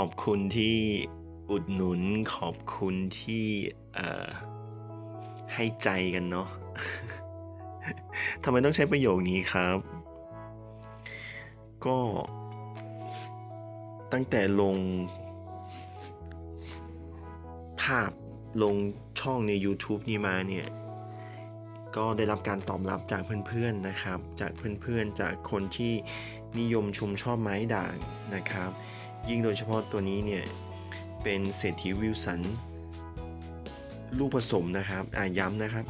ขอบคุณที่อุดหนุนขอบคุณที่เอ่อให้ใจกันเนาะทำไมต้องใช้ประโยคนี้ครับ ก็ตั้งแต่ลง ภาพลงช่องใน YouTube นี้มาเนี่ย ก็ได้รับการตอบรับจากเพื่อนๆนะครับ จากเพื่อนๆจากคนที่นิยมชมชอบไม้ด่างนะครับ ยิ่งโดยเฉพาะตัวนี้เนี่ย เป็นเศรษฐีวิลสัน ลูกผสมนะครับ อ่าย้ำนะครับ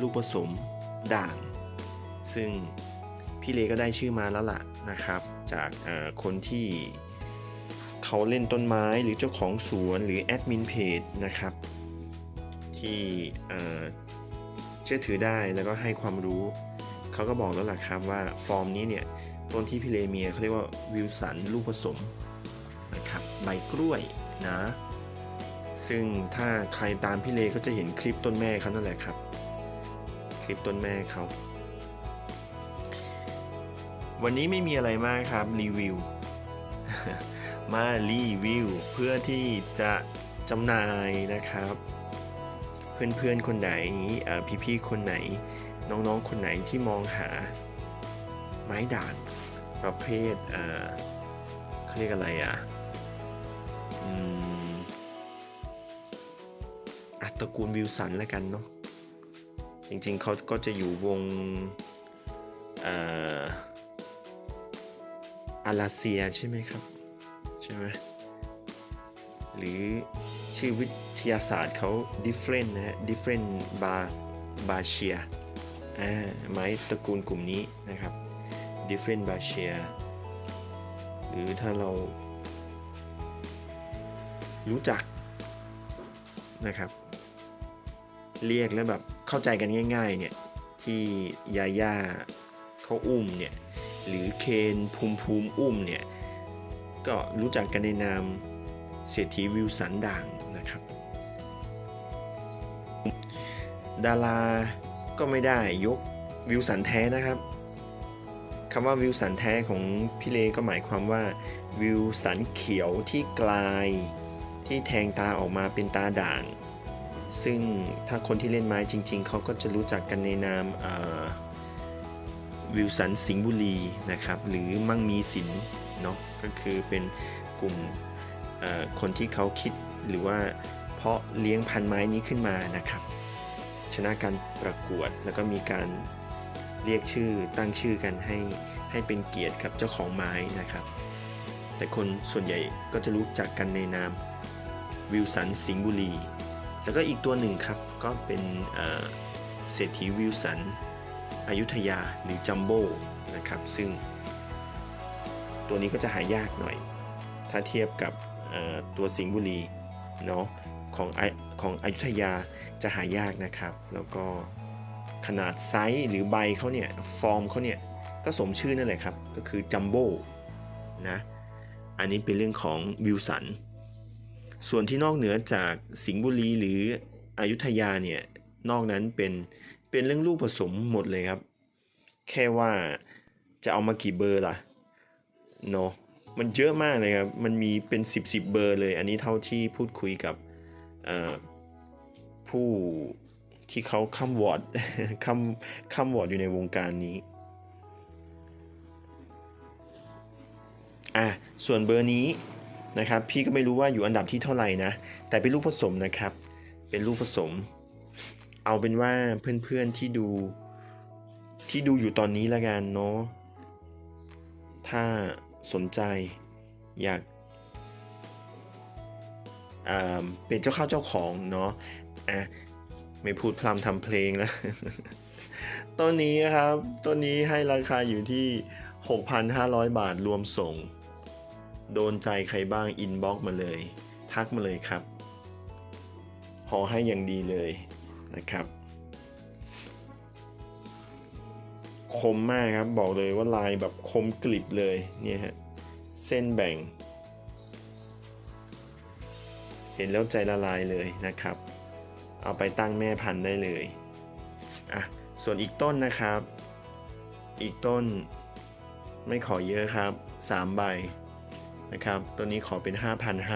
ลูกผสมด่าง ซึ่งพี่เลก็ได้ชื่อมาแล้วล่ะนะครับ จากคนที่เขาเล่นต้นไม้หรือเจ้าของสวนหรือแอดมินเพจนะครับ ที่เชื่อถือได้แล้วก็ให้ความรู้เขาก็บอกแล้วล่ะครับว่าฟอร์มนี้เนี่ยต้นที่พี่เลเมียเขาเรียกว่าวิลสันลูกผสม ใบกล้วยนะ ซึ่งถ้าใครตามพี่เลก็จะเห็นคลิปต้นแม่เขานั่นแหละครับ คลิปต้นแม่เขา วันนี้ไม่มีอะไรมากครับรีวิว มารีวิวเพื่อที่จะจำหน่ายนะครับ เพื่อนๆคนไหนพี่ๆคนไหน น้องๆคนไหนที่มองหาไม้ด่างประเภทเอ่อเขาเรียกอะไรอะ อัตระกูลวิลสันแล้วกันเนาะจริงๆเขาก็จะอยู่วงอาราเซียใช่ไหมครับ ใช่ไหมหรือชื่อวิทยาศาสตร์เขา different นะฮะ different bar b a c i a อ่าไม้ตระกูลกลุ่มนี้นะครับ different b a c i a หรือถ้าเรา รู้จักนะครับ เรียกแล้วแบบเข้าใจกันง่าย ๆ เนี่ยที่ยาย่าเขาอุ้มเนี่ยหรือเคนภูมิภูมิอุ้มเนี่ยก็รู้จักกันในนามเศรษฐีวิลสันด่างนะครับ ดาราก็ไม่ได้ยกวิลสันแท้นะครับคำว่าวิลสันแท้ของพี่เลก็หมายความว่า วิลสันเขียวที่กลาย ที่แทงตาออกมาเป็นตาด่าง ซึ่งถ้าคนที่เล่นไม้จริง ๆ เขาก็จะรู้จักกันในนามวิลสันสิงห์บุรีนะครับ หรือมั่งมีสินเนาะก็คือเป็นกลุ่มคนที่เขาคิดหรือว่าเพาะเลี้ยงพันไม้นี้ขึ้นมานะครับ ชนะการประกวดแล้วก็มีการเรียกชื่อตั้งชื่อกันให้ให้เป็นเกียรติกับเจ้าของไม้นะครับ แต่คนส่วนใหญ่ก็จะรู้จักกันในนาม วิลสันสิงห์บุรี แล้วก็อีกตัวหนึ่งครับก็เป็นเศรษฐีวิลสันอยุธยาหรือจัมโบ้นะครับ ซึ่งตัวนี้ก็จะหายากหน่อย ถ้าเทียบกับตัวสิงห์บุรีเนาะของไอของอยุธยาจะหายากนะครับ แล้วก็ขนาดไซส์หรือใบเขาเนี่ย ฟอร์มเขาเนี่ย ก็สมชื่อนั่นแหละครับ ก็คือจัมโบ้นะ อันนี้เป็นเรื่องของวิลสัน ส่วนที่นอกเหนือจากสิงห์บุรีหรืออยุธยาเนี่ยนอกนั้นเป็นเป็นเรื่องลูกผสมหมดเลยครับ แค่ว่าจะเอามากี่เบอร์ล่ะเนาะมันเยอะมากเลยครับ มันมีเป็น 10บสเบอร์เลย อันนี้เท่าที่พูดคุยกับผู้ที่เขาค้ำวอร์ดค้ำค้ำวอร์ดอยู่ในวงการนี้อะส่วนเบอร์นี้ นะครับ พี่ก็ไม่รู้ว่าอยู่อันดับที่เท่าไหร่นะ แต่เป็นลูกผสมนะครับ เป็นลูกผสม เอาเป็นว่าเพื่อนๆที่ดู ที่ดูอยู่ตอนนี้ละกันเนาะ ถ้าสนใจอยากเป็นเจ้าข้าวเจ้าของเนาะอะไม่พูดพร่ำทำเพลงแล้วต้นนี้ครับ ต้นนี้ให้ราคาอยู่ที่ 6,500 บาทรวมส่ง โดนใจใครบ้างอินบ็อกมาเลย ทักมาเลยครับ พอให้อย่างดีเลยนะครับ คมมากครับบอกเลยว่าลายแบบคมกลิบเลยเนี่ยฮะเส้นแบ่ง เห็นแล้วใจละลายเลยนะครับ เอาไปตั้งแม่พันธุ์ได้เลยอะส่วนอีกต้นนะครับ อีกต้นไม่ขอเยอะครับ 3 ใบ นะครับ ตัวนี้ขอเป็น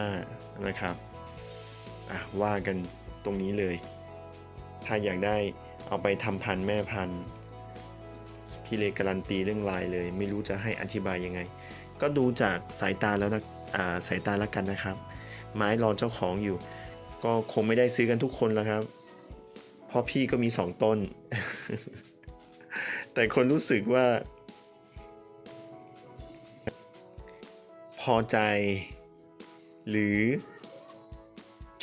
5,500นะครับอะว่ากันตรงนี้เลย ถ้าอยากได้เอาไปทำพันแม่พันพี่เลการันตีเรื่องลายเลย ไม่รู้จะให้อธิบายยังไง ก็ดูจากสายตาแล้วนะอ่าสายตาแล้วกันนะครับ ไม้รอเจ้าของอยู่ ก็คงไม่ได้ซื้อกันทุกคนแล้วครับเพราะพี่ก็มีสองต้น แต่คนรู้สึกว่า พอใจ หรือ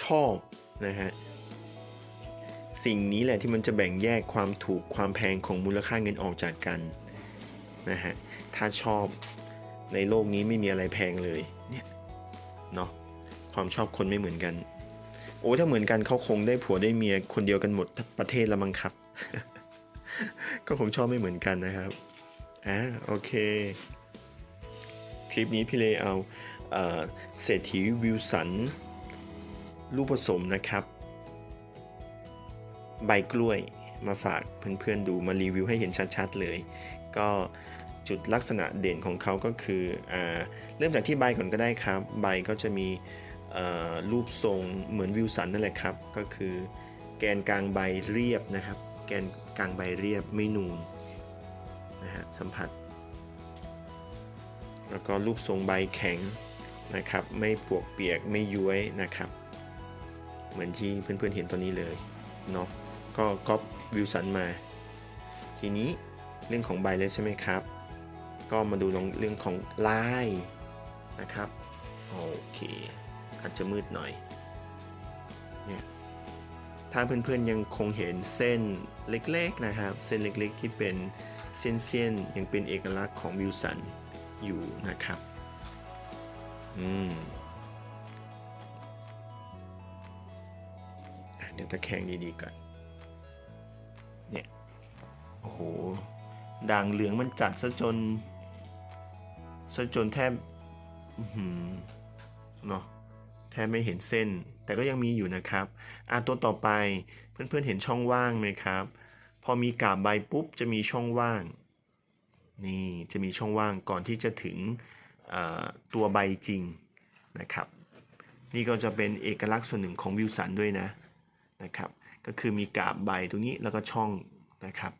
ชอบนะฮะสิ่งนี้แหละที่มันจะแบ่งแยกความถูกความแพงของมูลค่าเงินออกจากกันนะฮะถ้าชอบในโลกนี้ไม่มีอะไรแพงเลยเนี่ยเนาะความชอบคนไม่เหมือนกัน โอ้ถ้าเหมือนกันเขาคงได้ผัวได้เมียคนเดียวกันหมดประเทศละมั้งครับ ก็คงชอบไม่เหมือนกันนะครับอ่าโอเค คลิปนี้พี่เลเอาเศรษฐีวิวสันลูกผสมนะครับ ใบกล้วยมาฝากเพื่อนๆดูมารีวิวให้เห็นชัดๆเลย ก็จุดลักษณะเด่นของเขาก็คืออเริ่มจากที่ใบก่อนก็ได้ครับ ใบก็จะมีรูปทรงเหมือนวิวสันนั่นแหละครับ ก็คือแกนกลางใบเรียบนะครับ แกนกลางใบเรียบไม่นูนนะฮะสัมผัส แล้วก็รูปทรงใบแข็งนะครับไม่ปวกเปียกไม่ย้วยนะครับ เหมือนที่เพื่อนๆเห็นตัวนี้เลยเนาะก็ก๊อปวิวสันมา ทีนี้เรื่องของใบเลยใช่ไหมครับ ก็มาดูเรื่องของลายนะครับโอเคอาจจะมืดหน่อยเนี่ยถ้าเพื่อนๆยังคงเห็นเส้นเล็กๆนะครับ เส้นเล็กๆที่เป็นเส้นๆยังเป็นเอกลักษณ์ของวิวสัน อยู่นะครับ อืมเดี๋ยวตะแคงดีๆก่อน เนี่ย โอ้โห ด่างเหลืองมันจัดซะจนซะจนแทบอื้อหือเนาะแทบไม่เห็นเส้น แต่ก็ยังมีอยู่นะครับ อะตัวต่อไปเพื่อนๆเห็นช่องว่างไหมครับ พอมีกาบใบปุ๊บจะมีช่องว่าง นี่จะมีช่องว่างก่อนที่จะถึงตัวใบจริงนะครับ นี่ก็จะเป็นเอกลักษณ์ส่วนหนึ่งของวิวสันด้วยนะนะครับ ก็คือมีกาบใบตรงนี้แล้วก็ช่องนะครับ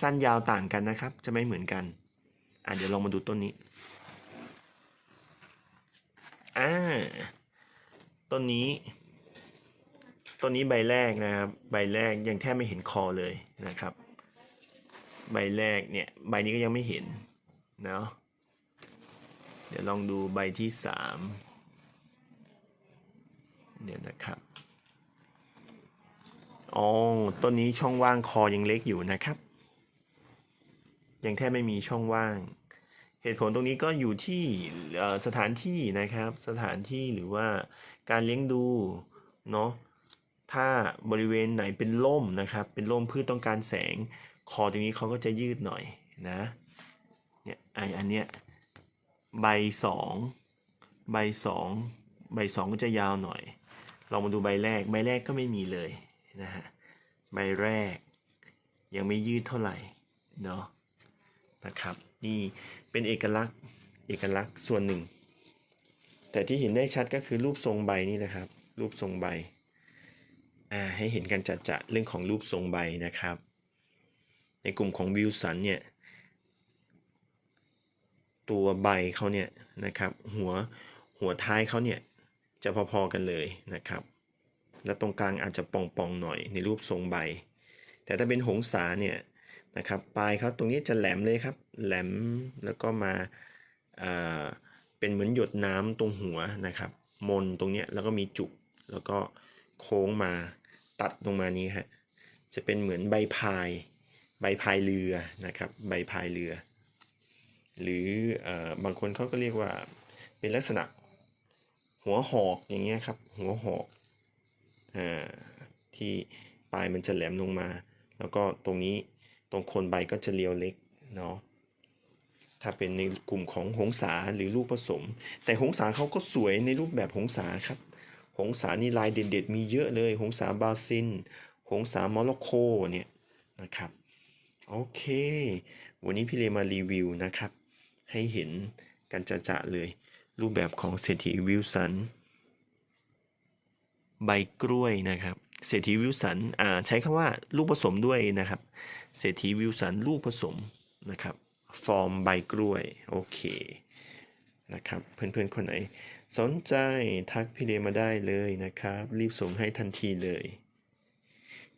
สั้นยาวต่างกันนะครับ จะไม่เหมือนกันอะเดี๋ยวลองมาดูต้นนี้อ่าต้นนี้ต้นนี้ใบแรกนะครับ ใบแรกยังแทบไม่เห็นคอเลยนะครับ ใบแรกเนี่ย ใบนี้ก็ยังไม่เห็นเนาะเดี๋ยวลองดูใบที่สามเดี๋ยวนะครับอ๋อต้นนี้ช่องว่างคอยังเล็กอยู่นะครับ ยังแทบไม่มีช่องว่าง เหตุผลตรงนี้ก็อยู่ที่สถานที่นะครับ สถานที่หรือว่าการเลี้ยงดูเนาะถ้าบริเวณไหนเป็นร่มนะครับ เป็นร่มพืชต้องการแสง คอตรงนี้เขาก็จะยืดหน่อยนะเนี่ยไออันเนี้ยใบสองใบสองใบสองก็จะยาวหน่อยลองมาดูใบแรกใบแรกก็ไม่มีเลยนะฮะใบแรกยังไม่ยืดเท่าไหร่เนาะนะครับนี่เป็นเอกลักษณ์เอกลักษณ์ส่วนหนึ่ง แต่ที่เห็นได้ชัดก็คือรูปทรงใบนี่นะครับ รูปทรงใบอ่าให้เห็นกันจัดจะเรื่องของรูปทรงใบนะครับ ในกลุ่มของวิลสันเนี่ย ตัวใบเขาเนี่ยนะครับ หัวหัวท้ายเขาเนี่ย จะพอๆกันเลยนะครับ และตรงกลางอาจจะป่องๆหน่อยในรูปทรงใบ แต่ถ้าเป็นหงสาเนี่ยนะครับปลายเขาตรงนี้จะแหลมเลยครับ แหลมแล้วก็มาอ่าเป็นเหมือนหยดน้ำตรงหัวนะครับ มนตรงเนี้ยแล้วก็มีจุกแล้วก็โค้งมาตัดลงมานี้ฮะจะเป็นเหมือนใบพาย ใบพายเรือนะครับใบพายเรือ หรืออบางคนเขาก็เรียกว่าเป็นลักษณะหัวหอกอย่างเงี้ยครับหัวหอกอ่าที่ปลายมันจะแหลมลงมา แล้วก็ตรงนี้ตรงโคนใบก็จะเรียวเล็กเนาะถ้าเป็นในกลุ่มของหงสาหรือลูกผสม แต่หงสาเขาก็สวยในรูปแบบหงสาครับ หงสานี่ลายเด็ดๆมีเยอะเลย หงสาบราซิล หงสาโมร็อกโกเนี่ยนะครับ โอเค วันนี้พี่เลมารีวิวนะครับ ให้เห็นกันจะๆเลย รูปแบบของเศรษฐีวิลสัน ใบกล้วยนะครับ เศรษฐีวิลสันอ่าใช้คำว่าลูกผสมด้วยนะครับ เศรษฐีวิลสันลูกผสมนะครับ ฟอร์มใบกล้วย โอเคนะครับ เพื่อนๆ คนไหน สนใจทักพี่เดมาได้เลยนะครับ รีบส่งให้ทันทีเลย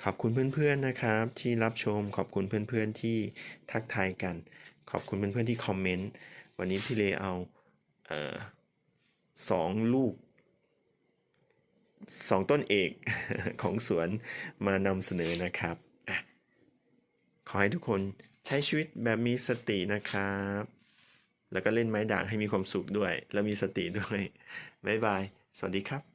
ขอบคุณเพื่อนๆนะครับ ที่รับชมขอบคุณเพื่อนๆที่ทักทายกัน ขอบคุณเพื่อนๆที่คอมเมนต์วันนี้พี่เลเอาเออสองลูกสองต้นเอกของสวนมานำเสนอนะครับอขอให้ทุกคนใช้ชีวิตแบบมีสตินะครับ แล้วก็เล่นไม้ด่างให้มีความสุขด้วย แล้วมีสติด้วย บ๊ายบาย สวัสดีครับ